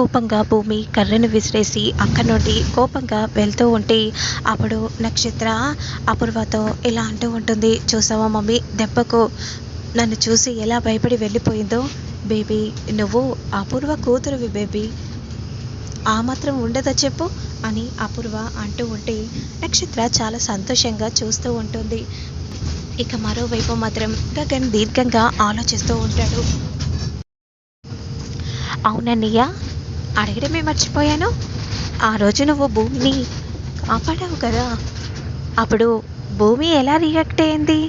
కోపంగా భూమి కర్రను విసిరేసి అక్కడి నుండి కోపంగా వెళ్తూ ఉంటే అప్పుడు నక్షత్ర అపూర్వతో ఇలా అంటూ ఉంటుంది చూసావా మమ్మీ దెబ్బకు నన్ను చూసి ఎలా భయపడి వెళ్ళిపోయిందో? బేబీ నువ్వు అపూర్వ కూతురువి బేబీ. ఆ మాత్రం ఉండదా చెప్పు అని అపూర్వ అంటూ ఉంటే నక్షత్ర చాలా సంతోషంగా చూస్తూ ఉంటుంది. ఇక మరోవైపు మాత్రం గగన్ దీర్ఘంగా ఆలోచిస్తూ ఉంటాడు. అవునన్నయ్య అడగడమే మర్చిపోయాను. ఆ రోజు నువ్వు భూమిని కాపాడావు కదా. అప్పుడు భూమి ఎలా రియాక్ట్ అయింది?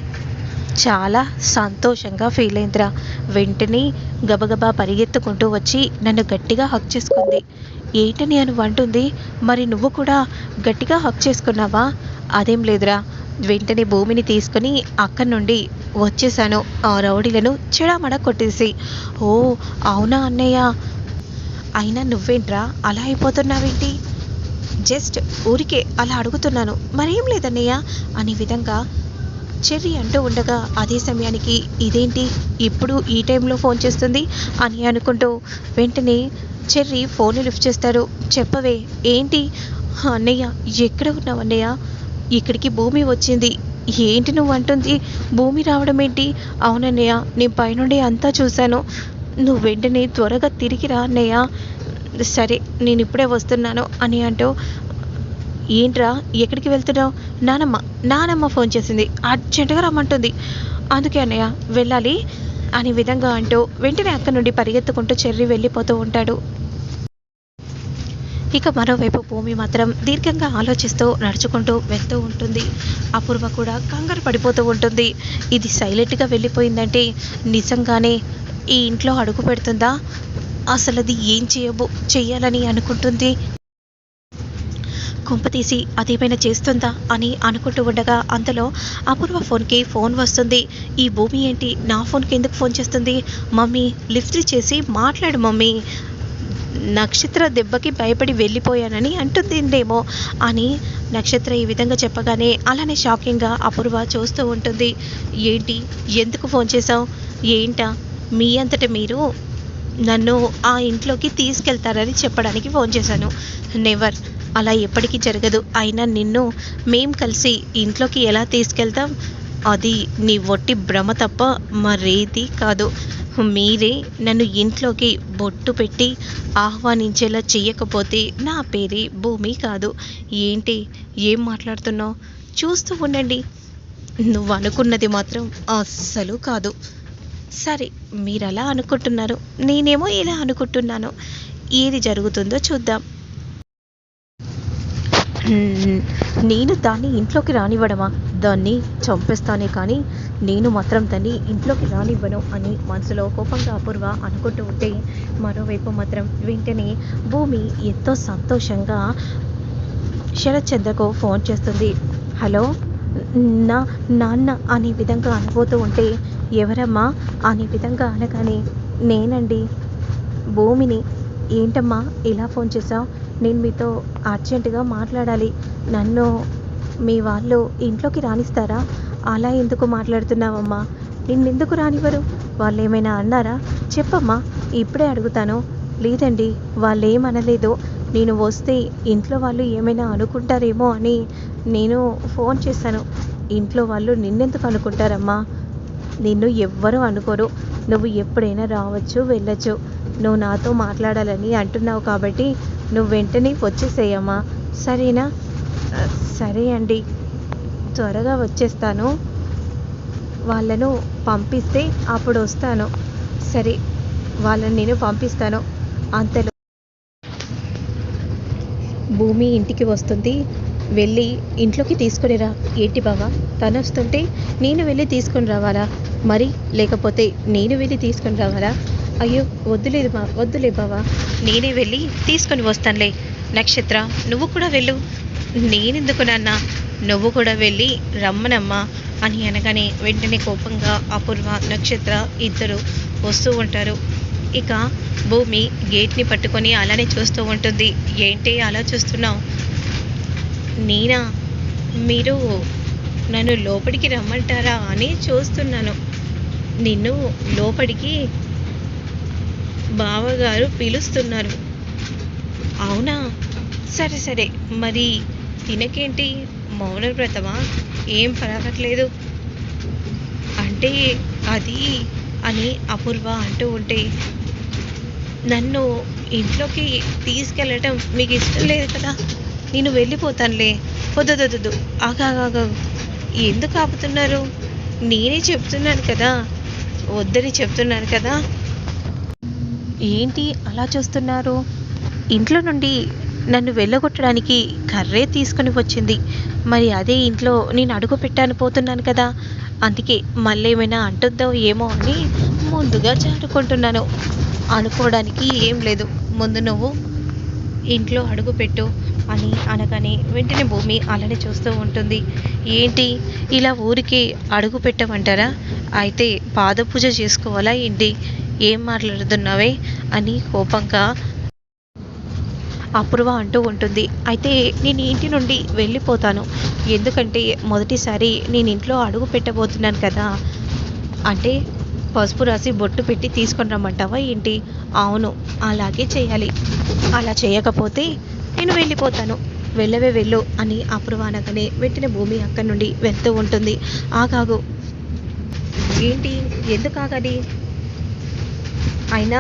చాలా సంతోషంగా ఫీల్ అయిందిరా. వెంటనే గబగబా పరిగెత్తుకుంటూ వచ్చి నన్ను గట్టిగా హక్ చేసుకుంది. ఏంటని అని అంటుంది. మరి నువ్వు కూడా గట్టిగా హక్ చేసుకున్నావా? అదేం లేదురా. వెంటనే భూమిని తీసుకుని అక్కడి నుండి వచ్చేసాను ఆ రౌడీలను చెడామడ కొట్టేసి. ఓ అవునా అన్నయ్య? అయినా నువ్వేంట్రా? అలా అయిపోతున్నావేంటి? జస్ట్ ఊరికే అలా అడుగుతున్నాను. మరేం లేదన్నయ్య? అనే విధంగా చెర్రీ అంటూ ఉండగా అదే సమయానికి ఇదేంటి? ఇప్పుడు ఈ టైంలో ఫోన్ చేస్తుంది అని అనుకుంటూ వెంటనే చెర్రీ ఫోన్ లిఫ్ట్ చేస్తారు చెప్పవే ఏంటి? అన్నయ్య ఎక్కడ ఉన్నావు అన్నయ్య? ఇక్కడికి భూమి వచ్చింది. ఏంటి నువ్వు అంటుంది? భూమి రావడం ఏంటి? అవునన్నయ్య నేను పైనుండి అంతా చూశాను. నువ్వు వెంటనే త్వరగా తిరిగి రా అన్నయ్య. సరే నేను ఇప్పుడే వస్తున్నాను అని అంటూ ఏంట్రా ఎక్కడికి వెళ్తున్నావు? నానమ్మ నానమ్మ ఫోన్ చేసింది. అర్జెంటుగా రమ్మంటుంది. అందుకే అన్నయ్య వెళ్ళాలి అనే విధంగా అంటూ వెంటనే అక్కడి నుండి పరిగెత్తుకుంటూ చెర్రి వెళ్ళిపోతూ ఉంటాడు. ఇక మరోవైపు భూమి మాత్రం దీర్ఘంగా ఆలోచిస్తూ నడుచుకుంటూ వెళ్తూ ఉంటుంది. అపూర్వ కూడా కంగారు పడిపోతూ ఉంటుంది. ఇది సైలెంట్గా వెళ్ళిపోయిందంటే నిజంగానే ఈ ఇంట్లో అడుగు పెడుతుందా? అసలు అది ఏం చేయబో చేయాలని అనుకుంటుంది. కుంపతీసి అదేమైనా చేస్తుందా అని అనుకుంటూ ఉండగా అంతలో అపూర్వ ఫోన్కి ఫోన్ వస్తుంది. ఈ భూమి ఏంటి? నా ఫోన్కి ఎందుకు ఫోన్ చేస్తుంది? మమ్మీ లిఫ్ట్ చేసి మాట్లాడు మమ్మీ. నక్షత్ర దెబ్బకి భయపడి వెళ్ళిపోయానని అంటుందేమో అని నక్షత్ర ఈ విధంగా చెప్పగానే అలానే షాకింగ్గా అపూర్వ చూస్తూ ఉంటుంది. ఏంటి? ఎందుకు ఫోన్ చేసావు ఏంటా? మీ అంతట మీరు నన్ను ఆ ఇంట్లోకి తీసుకెళ్తారని చెప్పడానికి ఫోన్ చేశాను. నెవర్ అలా ఎప్పటికీ జరగదు. అయినా నిన్ను మేం కలిసి ఇంట్లోకి ఎలా తీసుకెళ్తాం? అది నీ ఒట్టి భ్రమ తప్ప మరేది కాదు. మీరే నన్ను ఇంట్లోకి బొట్టు పెట్టి ఆహ్వానించేలా చెయ్యకపోతే నా పేరే భూమి కాదు. ఏంటి? ఏం మాట్లాడుతున్నావు? చూస్తూ ఉండండి. నువ్వు అనుకున్నది మాత్రం అస్సలు కాదు. సరే మీరు అలా అనుకుంటున్నారు. నేనేమో ఇలా అనుకుంటున్నాను. ఏది జరుగుతుందో చూద్దాం. నేను దాన్ని ఇంట్లోకి రానివ్వడమా? దాన్ని చంపేస్తానే కానీ నేను మాత్రం దాన్ని ఇంట్లోకి రానివ్వను అని మనసులో కోపంగా అపూర్వ అనుకుంటూ ఉంటే మరోవైపు మాత్రం వెంటనే భూమి ఎంతో సంతోషంగా శరత్చంద్రకు ఫోన్ చేస్తుంది. హలో నా నాన్న అనే విధంగా అనుకోతూ ఉంటే ఎవరమ్మా? అనే విధంగా అనగానే నేనండి. భూమిని ఏంటమ్మా ఇలా ఫోన్ చేసావు నేను మీతో అర్జెంటుగా మాట్లాడాలి. నన్ను మీ వాళ్ళు ఇంట్లోకి రాణిస్తారా అలా ఎందుకు మాట్లాడుతున్నావమ్మా? నిన్నెందుకు రానివ్వరు? వాళ్ళు ఏమైనా అన్నారా? చెప్పమ్మా ఇప్పుడే అడుగుతాను. లేదండి వాళ్ళు ఏమనలేదు నేను వస్తే ఇంట్లో వాళ్ళు ఏమైనా అనుకుంటారేమో అని నేను ఫోన్ చేశాను. ఇంట్లో వాళ్ళు నిన్నెందుకు అనుకుంటారమ్మా? నిన్ను ఎవ్వరూ అనుకోరు. నువ్వు ఎప్పుడైనా రావచ్చు వెళ్ళచ్చు. నువ్వు నాతో మాట్లాడాలని అంటున్నావు కాబట్టి నువ్వు వెంటనే వచ్చేసేయమ్మా. సరేనా? సరే అండి. త్వరగా వచ్చేస్తాను. వాళ్ళను పంపిస్తే అప్పుడు వస్తాను. సరే వాళ్ళని నేను పంపిస్తాను. అంతలో భూమి ఇంటికి వస్తుంది. వెళ్ళి ఇంట్లోకి తీసుకునిరా. ఏంటి బావా? తను వస్తుంటే నేను వెళ్ళి తీసుకొని రావాలా? మరి లేకపోతే నేను వెళ్ళి తీసుకొని రావాలా? అయ్యో వద్దులేదు మా వద్దులే బావా. నేనే వెళ్ళి తీసుకొని వస్తానులే. నక్షత్ర నువ్వు కూడా వెళ్ళు. నేనెందుకు నాన్న? నువ్వు కూడా వెళ్ళి రమ్మనమ్మా అని అనగానే వెంటనే కోపంగా అపూర్వ నక్షత్ర ఇద్దరు వస్తూ ఉంటారు. ఇక భూమి గేట్ని పట్టుకొని అలానే చూస్తూ ఉంటుంది. ఏంటి అలా చూస్తున్నావు? నేనా మీరు నన్ను లోపలికి రమ్మంటారా అని చూస్తున్నాను. నిన్ను లోపలికి బావగారు పిలుస్తున్నారు. అవునా? సరే సరే. మరి తినకేంటి? మౌనవ్రతమా ఏం పలకట్లేదు అంటే అది అని అపూర్వ అంటూ ఉంటే నన్ను ఇంట్లోకి తీసుకెళ్ళటం మీకు ఇష్టం లేదు కదా? నేను వెళ్ళిపోతానులే. వద్దొద్దొద్దు ఆగాగాగా ఎందుకు ఆపుతున్నారు? నేనే చెప్తున్నాను కదా. వద్దని చెప్తున్నాను కదా. ఏంటి అలా చూస్తున్నారు? ఇంట్లో నుండి నన్ను వెళ్ళగొట్టడానికి కర్రే తీసుకొని వచ్చింది. మరి అదే ఇంట్లో నేను అడుగు పెట్టాను పోతున్నాను కదా. అందుకే మళ్ళీ ఏమైనా అంటుందో ఏమో అని ముందుగా జారుకుంటున్నాను అనుకోవడానికి ఏం లేదు. ముందు నువ్వు ఇంట్లో అడుగు పెట్టు. అని అనగానే వెంటనే భూమి అలానే చూస్తూ ఉంటుంది. ఏంటి? ఇలా ఊరికి అడుగు పెట్టమంటారా? అయితే పాదపూజ చేసుకోవాలా ఏంటి? ఏం మాట్లాడుతున్నావే? అని కోపంగా అపూర్వ అంటూ ఉంటుంది. అయితే నేను ఇంటి నుండి వెళ్ళిపోతాను. ఎందుకంటే మొదటిసారి నేను ఇంట్లో అడుగు పెట్టబోతున్నాను కదా. అంటే పసుపు రాసి బొట్టు పెట్టి తీసుకొని రమ్మంటావా ఏంటి? అవును అలాగే చేయాలి. అలా చేయకపోతే నేను వెళ్ళిపోతాను. వెళ్ళవే వెళ్ళు అని అప్రవానగానే అనగానే వెంటనే భూమి అక్కడి నుండి వెళ్తూ ఉంటుంది. ఆగాగు. ఏంటి? ఎందుకు ఆగాలి అయినా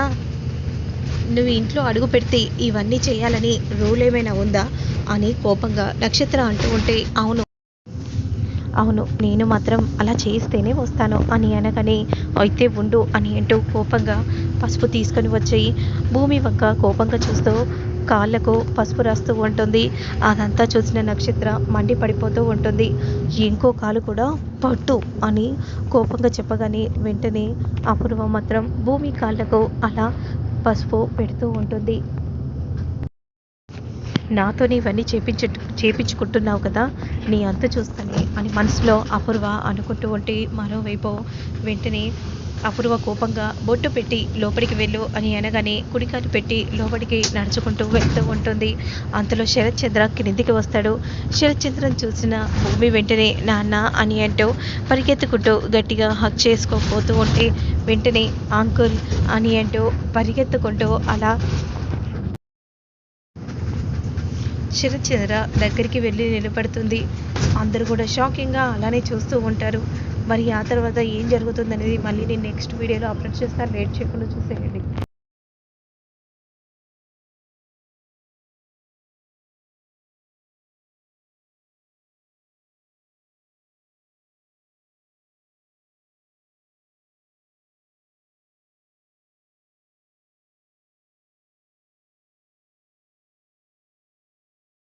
నువ్వు ఇంట్లో అడుగు పెడితే ఇవన్నీ చేయాలని రూల్ ఏమైనా ఉందా? అని కోపంగా నక్షత్ర అంటూ ఉంటే అవును. అవును నేను మాత్రం అలా చేస్తేనే వస్తాను అని అనగానే అయితే ఉండు అని అంటూ కోపంగా పసుపు తీసుకొని వచ్చి భూమి వంక కోపంగా చూస్తూ కాళ్ళకు పసుపు రాస్తూ ఉంటుంది. అదంతా చూసిన నక్షత్ర మండి పడిపోతూ ఉంటుంది. ఇంకో కాలు కూడా పట్టు అని కోపంగా చెప్పగానే వెంటనే అపూర్వ మాత్రం భూమి కాళ్ళకు అలా పసుపు పెడుతూ ఉంటుంది. నాతో ఇవన్నీ చేపించు చేపించుకుంటున్నావు కదా? నీ అంత చూస్తానే అని మనసులో అపూర్వ అనుకుంటూ ఉంటే మరోవైపు వెంటనే అపూర్వ కోపంగా బొట్టు పెట్టి లోపలికి వెళ్ళు అని అనగానే కుడికాలు పెట్టి లోపలికి నడుచుకుంటూ వెళ్తూ ఉంటుంది. అంతలో శరత్చంద్ర చంద్ర వస్తాడు. శరత్చంద్రను చూసిన భూమి వెంటనే నాన్న అని అంటూ పరిగెత్తుకుంటూ గట్టిగా హక్ చేసుకోపోతూ ఉంటే వెంటనే అంకుల్ అని అంటూ పరిగెత్తుకుంటూ అలా శరత్చంద్ర దగ్గరికి వెళ్ళి నిలబడుతుంది. అందరూ కూడా షాకింగ్గా అలానే చూస్తూ ఉంటారు. మరి ఆ తర్వాత ఏం జరుగుతుందనేది మళ్ళీ నేను నెక్స్ట్ వీడియోలో అప్లోడ్ చేస్తాను లేట్ చేయకుండా చూసేయండి.